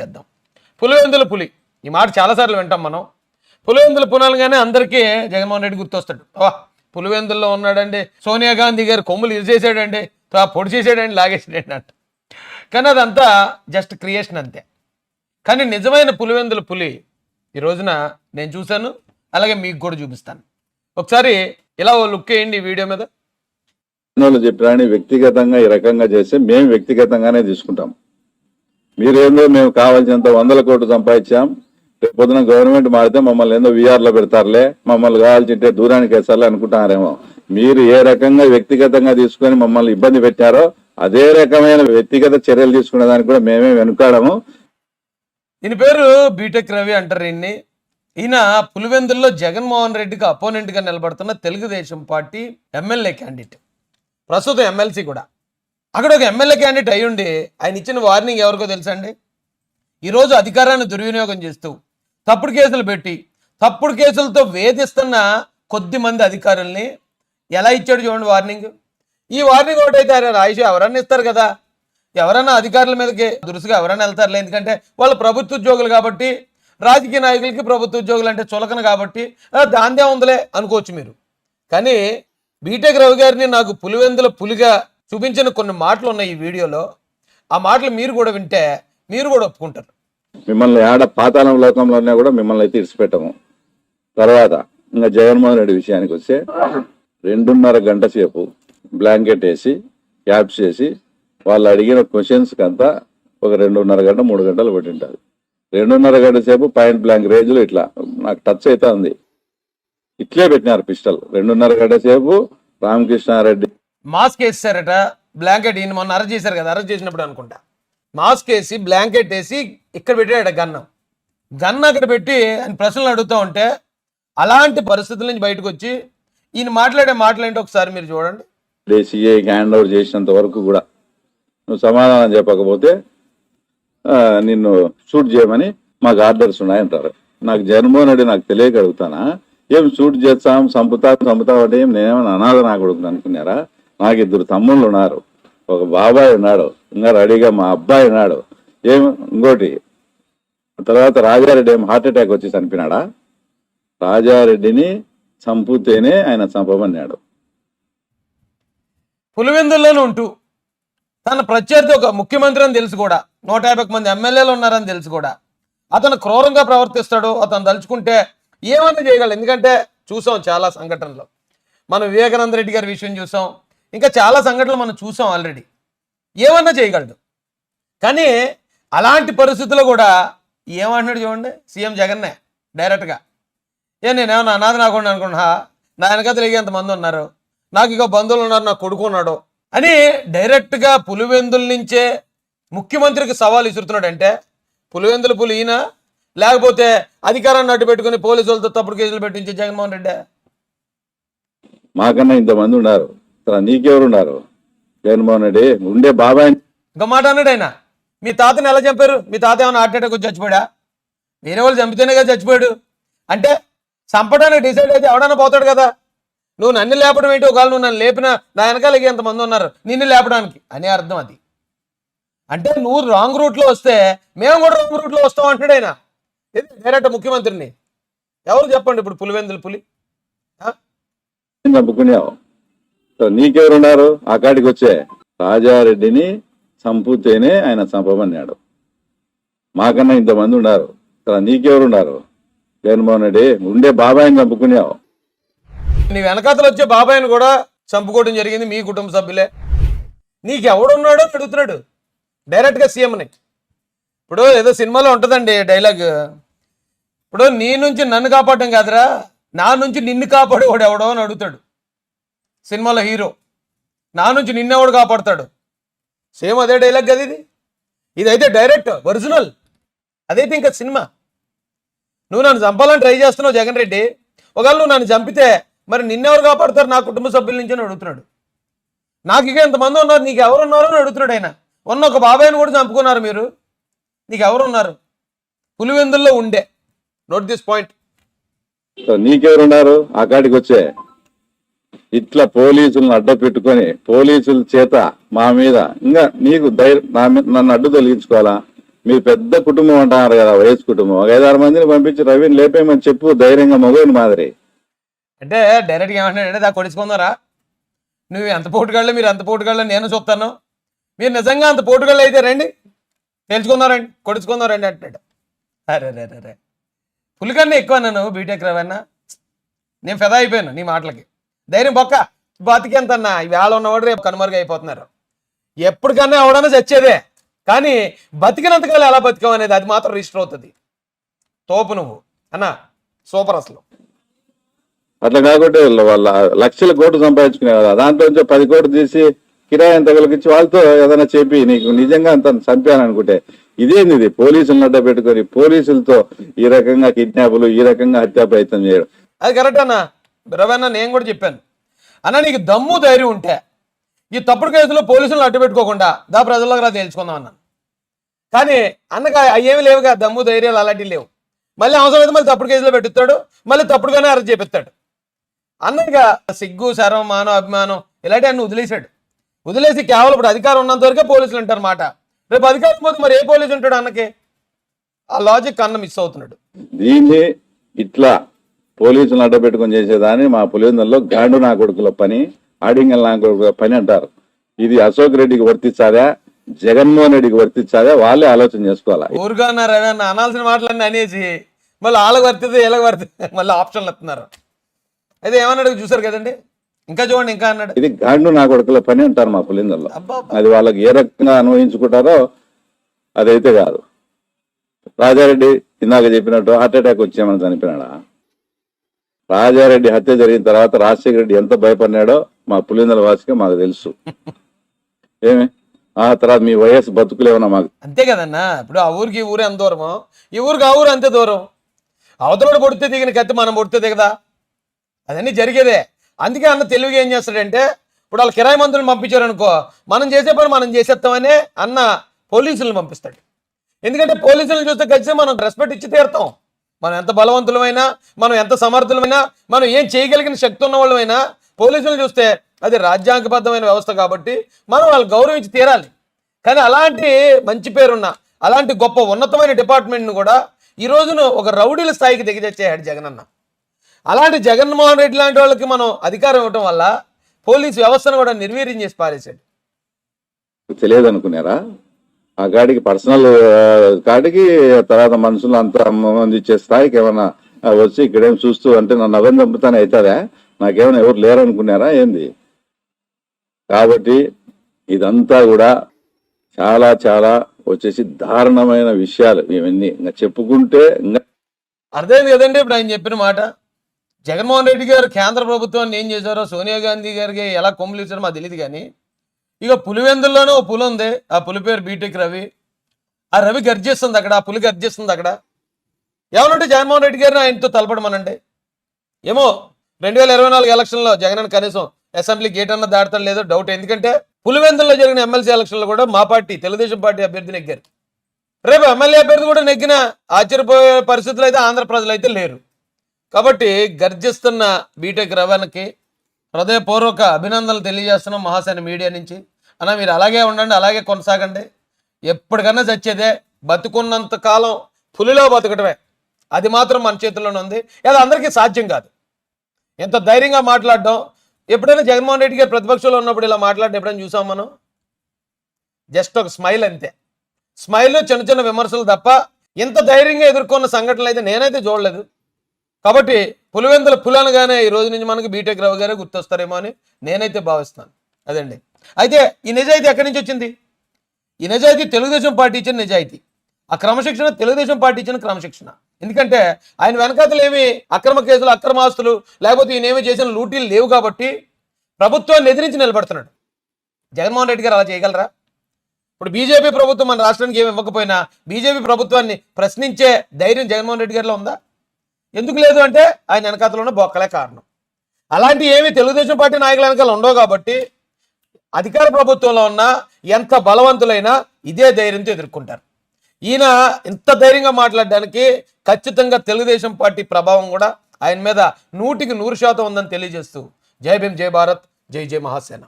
చేద్దాం పులివెందుల పులి. ఈ మాట చాలాసార్లు వింటాం మనం. పులివెందుల పునాలుగానే అందరికీ జగన్మోహన్ రెడ్డి గుర్తొస్తాడు. వా పులివెందుల్లో ఉన్నాడండి. సోనియా గాంధీ గారు కొమ్ములు ఇరిచేసాడండి తా పొడి చేసాడండి లాగేసాడండి అంట. కానీ అదంతా జస్ట్ క్రియేషన్ అంతే. కానీ నిజమైన పులివెందుల పులి ఈ రోజున నేను చూశాను. అలాగే మీకు కూడా చూపిస్తాను. ఒకసారి ఇలా ఓ లుక్ వేయండి ఈ వీడియో మీద. వాళ్ళు వ్యక్తిగతంగా ఈ రకంగా చేస్తే మేము వ్యక్తిగతంగానే తీసుకుంటాం. మీరేందో మేము కావాల్సినంత వందల కోట్లు సంపాదించాం. రేపు పొద్దున గవర్నమెంట్ మారితే మమ్మల్ని ఏందో విఆర్లో పెడతారులే. మమ్మల్ని కావాల్సింటే దూరానికి వేస్తారులే అనుకుంటున్నారేమో. మీరు ఏ రకంగా వ్యక్తిగతంగా తీసుకొని మమ్మల్ని ఇబ్బంది పెట్టారో అదే రకమైన వ్యక్తిగత చర్యలు తీసుకునే దానికి కూడా మేమే వెనుకాడము. ఈయన పేరు బీటెక్ రవి అంటారు ఈయన్ని. ఈయన పులివెందుల్లో జగన్మోహన్ రెడ్డికి అపోనెంట్గా నిలబడుతున్న తెలుగుదేశం పార్టీ ఎమ్మెల్యే క్యాండిడేట్ ప్రస్తుతం ఎమ్మెల్సీ కూడా. అక్కడ ఒక ఎమ్మెల్యే క్యాండిడేట్ అయ్యుండి ఆయన ఇచ్చిన వార్నింగ్ ఎవరికో తెలుసా అండి ఈరోజు అధికారాన్ని దుర్వినియోగం చేస్తూ తప్పుడు కేసులు పెట్టి తప్పుడు కేసులతో వేధిస్తున్న కొద్ది మంది అధికారుల్ని ఎలా ఇచ్చాడు చూడండి వార్నింగ్ ఈ వార్నింగ్ ఒకటైతే ఆయన రాయిషి ఎవరన్నా ఇస్తారు కదా? ఎవరన్నా అధికారుల మీదకి దురుసుగా ఎవరైనా వెళ్తారులే? ఎందుకంటే వాళ్ళు ప్రభుత్వ ఉద్యోగులు కాబట్టి రాజకీయ నాయకులకి ప్రభుత్వ ఉద్యోగులు అంటే చులకన కాబట్టి దాందే ఉందిలే అనుకోవచ్చు మీరు. కానీ బీటెక్ రవి గారిని నాకు పులివెందుల పులిగా చూపించిన కొన్ని మాటలు ఉన్నాయి ఈ వీడియోలో. ఆ మాటలు మీరు కూడా వింటే మీరు కూడా ఒప్పుకుంటారు. మిమ్మల్ని ఆడ పాతాళం లోకంలోనే కూడా మిమ్మల్ని అయితే ఇడిచిపెట్టము. తర్వాత ఇంకా జగన్మోహన్ రెడ్డి విషయానికి వస్తే రెండున్నర గంట సేపు బ్లాంకెట్ వేసి క్యాప్స్ చేసి వాళ్ళు అడిగిన క్వశ్చన్స్కి అంతా ఒక రెండున్నర గంట మూడు గంటలు పెట్టింటారు రెండున్నర గంట సేపు పాయింట్ బ్లాంక్ రేంజ్లో ఇట్లా నాకు టచ్ అయితే ఉంది. ఇట్లే పెట్టినారు పిస్టల్. రెండున్నర గంట సేపు రామకృష్ణారెడ్డి మాస్క్ వేసారట బ్లాంకెట్ ఈయన మొన్న అరెస్ట్ చేశారు కదా అరెస్ట్ చేసినప్పుడు అనుకుంటా. మాస్క్ వేసి బ్లాంకెట్ వేసి ఇక్కడ పెట్టాడు గన్నం. గన్ అక్కడ పెట్టి ఆయన ప్రశ్నలు అడుగుతూ ఉంటే అలాంటి పరిస్థితుల నుంచి బయటకు వచ్చి ఈయన మాట్లాడే మాటలు ఏంటో ఒకసారి మీరు చూడండి. సిఐకి హ్యాండ్ ఓవర్ చేసినంత వరకు కూడా నువ్వు సమాధానం చెప్పకపోతే నిన్ను షూట్ చేయమని మాకు ఆర్డర్స్ ఉన్నాయంటారు. నాకు జగన్మోహన్ రెడ్డి నాకు తెలియక అడుగుతానా ఏం షూట్ చేస్తాం చంపుతా చంపుతా అంటే ఏం నేనేమైనా అనాథ నా కొడుకుని అనుకున్నారా? నాకు ఇద్దరు తమ్ముళ్ళు ఉన్నారు. ఒక బాబాయ్ ఉన్నాడు ఇంకా రెడీగా మా అబ్బాయి ఉన్నాడు. ఏం ఇంకోటి తర్వాత రాజారెడ్డి ఏం హార్ట్ అటాక్ వచ్చి చనిపోయినాడా? రాజారెడ్డిని చంపుతేనే ఆయన చంపమన్నాడు. పులివెందుల్లోనే ఉంటూ తన ప్రత్యర్థి ఒక ముఖ్యమంత్రి అని తెలుసు కూడా. నూట యాభై మంది ఎమ్మెల్యేలు ఉన్నారని తెలుసు కూడా. అతను క్రూరంగా ప్రవర్తిస్తాడు అతను తలుచుకుంటే ఏమన్నా చేయగలడు. ఎందుకంటే చూసాం చాలా సంఘటనలు. మనం వివేకానంద రెడ్డి గారి విషయం చూసాం. ఇంకా చాలా సంఘటనలు మనం చూసాం ఆల్రెడీ ఏమన్నా చేయగలడు. కానీ అలాంటి పరిస్థితుల్లో కూడా ఏమంటున్నాడు చూడండి సీఎం జగన్నే డైరెక్ట్గా ఏ నేనేమన్నా అనాథ నాకుండా అనుకున్నా నా వెనక తిరిగి ఎంతమంది ఉన్నారు. నాకు ఇక బంధువులు ఉన్నారు నా కొడుకు ఉన్నాడు అని డైరెక్ట్గా పులివెందుల నుంచే ముఖ్యమంత్రికి సవాల్ ఇసురుతున్నాడంటే పులివెందుల పులి ఈయన? లేకపోతే అధికారాన్ని అడ్డు పెట్టుకుని పోలీసులతో తప్పుడు కేసులు పెట్టించే జగన్మోహన్ రెడ్డి? మాకన్నా ఇంతమంది ఉన్నారు. అసలు నీకెవరు ఉన్నారు జగన్మోహన్ రెడ్డి ఉండే బాబాయ్. ఇంకో మాట అన్నాడు ఆయన. మీ తాతని ఎలా చంపారు? మీ తాత ఏమైనా హార్ట్ అటాక్ వచ్చి చచ్చిపోయా వేరే వాళ్ళు చంపితేనే కదా చచ్చిపోయాడు. అంటే చంపడానికి డిసైడ్ అయితే ఎవడన్నా పోతాడు కదా? నువ్వు నన్ను లేపడం ఏంటి? ఒకవేళ నువ్వు నన్ను లేపినా నా వెనకాలకి ఎంతమంది ఉన్నారు? నిన్ను లేపడానికి. అని అర్థం అది. అంటే నువ్వు రాంగ్ రూట్లో వస్తే మేము కూడా రాంగ్ రూట్లో వస్తాం అంటాడు ఆయన. డైరెక్ట్ ముఖ్యమంత్రిని. ఎవరు చెప్పండి ఇప్పుడు పులివెందుల పులి? ఆ? నీకెవరున్నారు? ఆ కాడికి వచ్చే రాజారెడ్డిని చంపుతేనే ఆయన చంపమన్నాడు. మాకన్నా ఇంతమంది ఉన్నారు. అసలు నీకెవరున్నారు? జగన్మోహన్ రెడ్డి ఉండే బాబాయిని చంపుకునేవు నీ వెనకాతలు వచ్చే బాబాయ్ని కూడా చంపుకోవడం జరిగింది మీ కుటుంబ సభ్యులే. నీకెవడున్నాడో అడుగుతున్నాడు. డైరెక్ట్గా సీఎంని. ఇప్పుడు ఏదో సినిమాలో ఉంటుందండి డైలాగ్. ఇప్పుడు నీ నుంచి నన్ను కాపాడటం కాదురా. నా నుంచి నిన్ను కాపాడేవాడు ఎవడో అని అడుగుతాడు. సినిమాలో హీరో. నా నుంచి నిన్నెవడు కాపాడుతాడు? సేమ్ అదే డైలాగ్ కదా ఇది? ఇదైతే డైరెక్ట్ ఒరిజినల్. అదైతే ఇంకా సినిమా. నువ్వు నన్ను చంపాలని ట్రై చేస్తున్నావు జగన్ రెడ్డి. ఒకవేళ నువ్వు నన్ను చంపితే మరి నిన్నెవరు కాపాడతారు? నా కుటుంబ సభ్యుల నుంచి అడుగుతున్నాడు. నాకు ఇక ఎంతమంది ఉన్నారు? నీకు ఎవరు ఉన్నారు అని అడుగుతున్నాడు ఆయన. ఉన్న ఒక బాబాయ్ని కూడా చంపుకున్నారు మీరు. నీకు ఎవరు ఉన్నారు పులివెందుల్లో ఉండే. నోట్ దిస్ పాయింట్ నీకెవరున్నారు? ఆ కాడికి వచ్చే ఇట్లా పోలీసులను అడ్డ పెట్టుకొని పోలీసుల చేత మా మీద ఇంకా నీకు ధైర్యం నా మీద నన్ను అడ్డు తొలగించుకోవాలా? మీరు పెద్ద కుటుంబం అంటున్నారు కదా వయసు కుటుంబం. ఒక ఐదారు మందిని పంపించి రవిని లేపేయమని చెప్పు ధైర్యంగా మగోని మాదిరి. అంటే డైరెక్ట్గా ఏమంటాడంటే దా కొడుచుకుందారా నువ్వు ఎంత పోటుగాళ్ళు మీరు ఎంత పోటుగాళ్ళు నేను చూస్తాను. మీరు నిజంగా అంత పోటుగాళ్ళు అయితే రండి తెలుసుకుందారండి కొడుచుకుందారండి అంటాడు. అరే రే రే రే పులికన్నా ఎక్కువ నన్ను బీటెక్ రవన్నా నేను ఫెదా అయిపోయాను నీ మాటలకి. ధైర్యం బొక్క. బతికెంత అన్న వేళ ఉన్నవాడు రేపు కనుమరుగు అయిపోతున్నారు. ఎప్పటికన్నా ఎవడన్నా చచ్చేదే. కానీ బతికినంతకాలం ఎలా బతికావు అనేది అది మాత్రం రిజిస్టర్ అవుతుంది. తోపు నువ్వు. అన్న సూపర్ అసలు. అట్లా కాకుంటే వాళ్ళ లక్షల కోట్లు సంపాదించుకునే కదా దాంట్లో నుంచి పది కోట్లు తీసి కిరాయి ఎంత కలిగించి వాళ్ళతో ఏదైనా చెప్పి నీకు నిజంగా అంత చంపాను అనుకుంటే ఇదేంది ఇది? పోలీసులను అడ్డ పెట్టుకొని పోలీసులతో ఈ రకంగా కిడ్నాపులు ఈ రకంగా హత్యా ప్రయత్నం చేయడం. అది కరెక్ట్ అన్న. రవన్న నేను కూడా చెప్పాను. అన్న నీకు దమ్ము ధైర్యం ఉంటే ఈ తప్పుడు కేసులో పోలీసులను అడ్డుపెట్టుకోకుండా దా ప్రజల్లోకి రా తేల్చుకుందాం అన్నాను. కానీ అన్నగా అయ్యేవి లేవుగా దమ్ము ధైర్యాలు అలాంటివి లేవు. మళ్ళీ అవసరమైతే మళ్ళీ తప్పుడు కేసులో పెట్టుతాడు మళ్ళీ తప్పుడుగానే అరెస్ట్ చేపిస్తాడు. అన్నగా సిగ్గు శరం మానం అభిమానం ఇలాంటి అన్ని వదిలేశాడు. వదిలేసి కేవలం ఇప్పుడు అధికారం ఉన్నంత వరకే పోలీసులు అంటారు మాట. రేపు అధికారం పోతే మరి ఏ పోలీసు ఉంటాడు అన్నకి? ఆ లాజిక్ అన్న మిస్ అవుతున్నాడు. దీన్ని ఇట్లా పోలీసులను అడ్డ పెట్టుకొని చేసేదాన్ని. మా పులివెందుల్లో గాండు నా కొడుకుల పని ఆడింగల్ నా కొడుకుల పని అంటారు. ఇది అశోక్ రెడ్డికి వర్తించాదా జగన్మోహన్ రెడ్డికి వర్తించాదా వాళ్ళే ఆలోచన చేసుకోవాలా? ఊరుగా అన్న అనాల్సిన మాటలన్నీ అనేసి మళ్ళీ వాళ్ళకి వర్తితే వీళ్ళకి వర్తితే మళ్ళీ ఆప్షన్లు ఇస్తున్నారు అయితే ఏమన్నాడు? చూసారు కదండి. ఇంకా చూడండి ఇంకా అన్నాడు. ఇది గాండు నా కొడుకుల పని అంటారు మా పులిందల్లో. అది వాళ్ళకి ఏ రకంగా అన్వయించుకుంటారో అదైతే కాదు. రాజారెడ్డి ఇందాక చెప్పినట్టు హార్ట్ అటాక్ వచ్చామని చనిపోయినాడా? రాజారెడ్డి హత్య జరిగిన తర్వాత రాజశేఖర రెడ్డి ఎంత భయపడినాడో మా పులిందల వాసిగా మాకు తెలుసు. ఏమి? ఆ తర్వాత మీ వయస్సు బతుకులేమన్నా మాకు అంతే కదన్నా. ఇప్పుడు ఆ ఊరికి ఈ ఊరే ఎంత దూరము? ఈ ఊరికి ఆ ఊరు అంతే దూరం. అవతలడు పొడితే దిగిన కత్తి మనం పొడితే దిగదా అదన్నీ జరిగేదే. అందుకే అన్న తెలివిగా ఏం చేస్తాడంటే ఇప్పుడు వాళ్ళు కిరాయి మంత్రులు పంపించారనుకో మనం చేసే పని మనం చేసేస్తామనే అన్న పోలీసులను పంపిస్తాడు. ఎందుకంటే పోలీసులను చూస్తే ఖచ్చితంగా మనం రెస్పెక్ట్ ఇచ్చి తీరుతాం. మనం ఎంత బలవంతులమైనా మనం ఎంత సమర్థులమైనా మనం ఏం చేయగలిగిన శక్తి ఉన్న వాళ్ళమైనా పోలీసులు చూస్తే అది రాజ్యాంగబద్ధమైన వ్యవస్థ కాబట్టి మనం వాళ్ళు గౌరవించి తీరాలి. కానీ అలాంటి మంచి పేరున్న అలాంటి గొప్ప ఉన్నతమైన డిపార్ట్మెంట్ను కూడా ఈ రోజున ఒక రౌడీల స్థాయికి దిగజెచ్చేయాడు జగనన్న. అలాంటి జగన్మోహన్ రెడ్డి లాంటి వాళ్ళకి మనం అధికారం ఇవ్వటం వల్ల పోలీసు వ్యవస్థను కూడా నిర్వీర్యం చేసి పారేశాడు. తెలియదు అనుకున్నారా ఆ గాడికి పర్సనల్ కాడికి తర్వాత మనుషులు అంత మంది ఇచ్చే స్థాయికి ఏమైనా వచ్చి ఇక్కడేం చూస్తూ అంటే నన్ను అవన్నీ చంపుతానే అవుతుందా నాకేమైనా ఎవరు లేరనుకున్నారా? ఏంది? కాబట్టి ఇదంతా కూడా చాలా చాలా వచ్చేసి దారుణమైన విషయాలు ఇవన్నీ. ఇంకా చెప్పుకుంటే ఇంకా అర్థమైంది కదండి ఇప్పుడు ఆయన చెప్పిన మాట? జగన్మోహన్ రెడ్డి గారు కేంద్ర ప్రభుత్వాన్ని ఏం చేశారో సోనియా గాంధీ గారికి ఎలా కొమ్ములు ఇచ్చారో మాకు తెలియదు కానీ ఇక పులివెందుల్లోనే ఓ పులి ఉంది. ఆ పులి పేరు బీటెక్ రవి. ఆ రవి గర్జిస్తుంది అక్కడ ఆ పులి గర్జిస్తుంది అక్కడ. ఏమనంటే జగన్మోహన్ రెడ్డి గారిని ఆయనతో తలపడమనండి. ఏమో రెండు వేల ఇరవై నాలుగు ఎలక్షన్లో జగన్ కనీసం అసెంబ్లీ గేట్ అన్న దాడతాం లేదో డౌట్. ఎందుకంటే పులివెందుల్లో జరిగిన ఎమ్మెల్సీ ఎలక్షన్లో కూడా మా పార్టీ తెలుగుదేశం పార్టీ అభ్యర్థి నెగ్గారు. రేపు ఎమ్మెల్యే అభ్యర్థి కూడా నెగ్గిన ఆశ్చర్యపోయే పరిస్థితులు అయితే ఆంధ్ర ప్రజలు అయితే లేరు. కాబట్టి గర్జిస్తున్న బీటెక్ రవాణాకి హృదయపూర్వక అభినందనలు తెలియజేస్తున్నాం మహాసేన మీడియా నుంచి. అన్న మీరు అలాగే ఉండండి అలాగే కొనసాగండి. ఎప్పటికన్నా చచ్చేదే బతుకున్నంత కాలం పులిలో బతకటమే. అది మాత్రం మన చేతుల్లోనే ఉంది. అది అందరికీ సాధ్యం కాదు. ఎంత ధైర్యంగా మాట్లాడడం ఎప్పుడైనా జగన్మోహన్ రెడ్డి గారు ప్రతిపక్షంలో ఉన్నప్పుడు ఇలా మాట్లాడడం ఎప్పుడైనా చూసాం మనం? జస్ట్ ఒక స్మైల్ అంతే. స్మైల్ చిన్న చిన్న విమర్శలు తప్ప ఇంత ధైర్యంగా ఎదుర్కొన్న సంఘటనలు అయితే నేనైతే చూడలేదు. కాబట్టి పులివెందుల పులనగానే ఈ రోజు నుంచి మనకి బీటెక్ రావు గారే గుర్తొస్తారేమో అని నేనైతే భావిస్తాను. అదండి. అయితే ఈ నిజాయితీ ఎక్కడి నుంచి వచ్చింది? ఈ నిజాయితీ తెలుగుదేశం పార్టీ ఇచ్చిన నిజాయితీ. ఆ క్రమశిక్షణ తెలుగుదేశం పార్టీ ఇచ్చిన క్రమశిక్షణ. ఎందుకంటే ఆయన వెనకాతలు ఏమి అక్రమ కేసులు అక్రమ ఆస్తులు లేకపోతే ఈయన ఏమి చేసిన లూటీలు లేవు కాబట్టి ప్రభుత్వాన్ని ఎదిరించి నిలబడుతున్నాడు. జగన్మోహన్ రెడ్డి గారు అలా చేయగలరా? ఇప్పుడు బీజేపీ ప్రభుత్వం మన రాష్ట్రానికి ఏమి ఇవ్వకపోయినా బీజేపీ ప్రభుత్వాన్ని ప్రశ్నించే ధైర్యం జగన్మోహన్ రెడ్డి గారిలో ఉందా? ఎందుకు లేదు అంటే ఆయన వెనకాతలో ఉన్న బొక్కలే కారణం. అలాంటి ఏమి తెలుగుదేశం పార్టీ నాయకుల వెనకాల ఉండవు కాబట్టి అధికార ప్రభుత్వంలో ఉన్న ఎంత బలవంతులైనా ఇదే ధైర్యంతో ఎదుర్కొంటారు. ఈయన ఇంత ధైర్యంగా మాట్లాడడానికి ఖచ్చితంగా తెలుగుదేశం పార్టీ ప్రభావం కూడా ఆయన మీద నూటికి నూరు శాతం ఉందని తెలియజేస్తూ జై భీమ్ జై భారత్ జై జై మహాసేన.